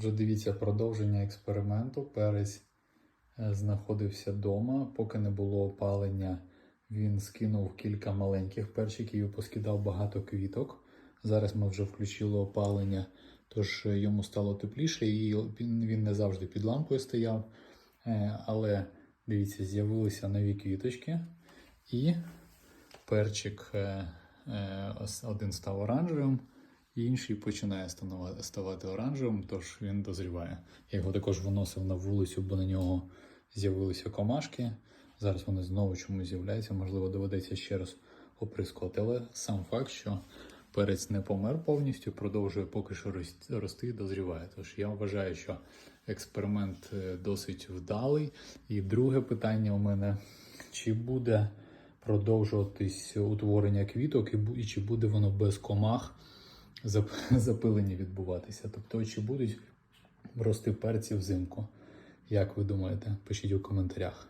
Отже, дивіться продовження експерименту. Перець е, знаходився вдома, поки не було опалення. Він скинув кілька маленьких перчиків і поскидав багато квіток. Зараз ми вже включили опалення, тож е, йому стало тепліше, і він не завжди під лампою стояв. Е, Але дивіться, з'явилися нові квіточки, і перчик один став оранжевим, інший починає ставати оранжевим, тож він дозріває. Я його також виносив на вулицю, бо на нього з'явилися комашки. Зараз вони знову чомусь з'являються, можливо, доведеться ще раз оприскувати. Але сам факт, що перець не помер повністю, продовжує поки що рости, і дозріває. Тож я вважаю, що експеримент е, досить вдалий. І друге питання у мене: чи буде продовжуватись утворення квіток, і чи буде воно без комах запилення відбуватися? Тобто, чи будуть рости перці взимку? Як ви думаєте? Пишіть у коментарях.